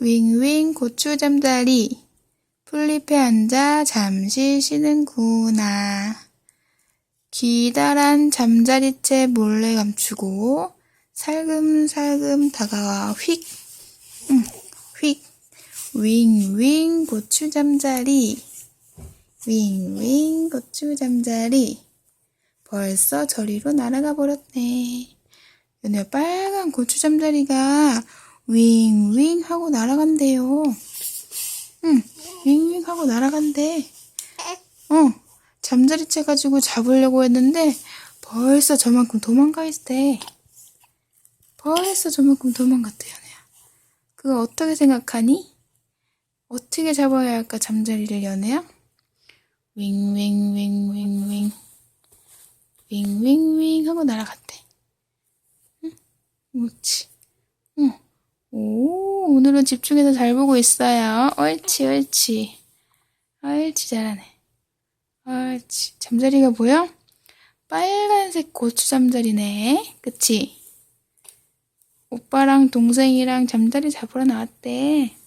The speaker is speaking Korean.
윙윙 고추 잠자리 풀잎에 앉아 잠시 쉬는구나. 기다란 잠자리채 몰래 감추고 살금살금 다가와 휙, 응, 휙, 윙윙 고추 잠자리, 윙윙 고추 잠자리. 벌써 저리로 날아가 버렸네. 연우야 빨간 고추 잠자리가 윙윙 하고 날아간대요. 응, 윙윙 하고 날아간대. 어, 잠자리 채 가지고 잡으려고 했는데 벌써 저만큼 도망가 있대. 벌써 저만큼 도망갔대, 연우야. 그거 어떻게 생각하니? 어떻게 잡아야 할까, 잠자리를 연우야? 윙윙윙윙윙. 윙윙윙 하고 날아갔대. 응? 옳지. 오늘은 집중해서 잘 보고 있어요. 옳지, 옳지. 옳지, 잘하네. 옳지. 잠자리가 보여? 빨간색 고추 잠자리네. 그치? 오빠랑 동생이랑 잠자리 잡으러 나왔대. 음.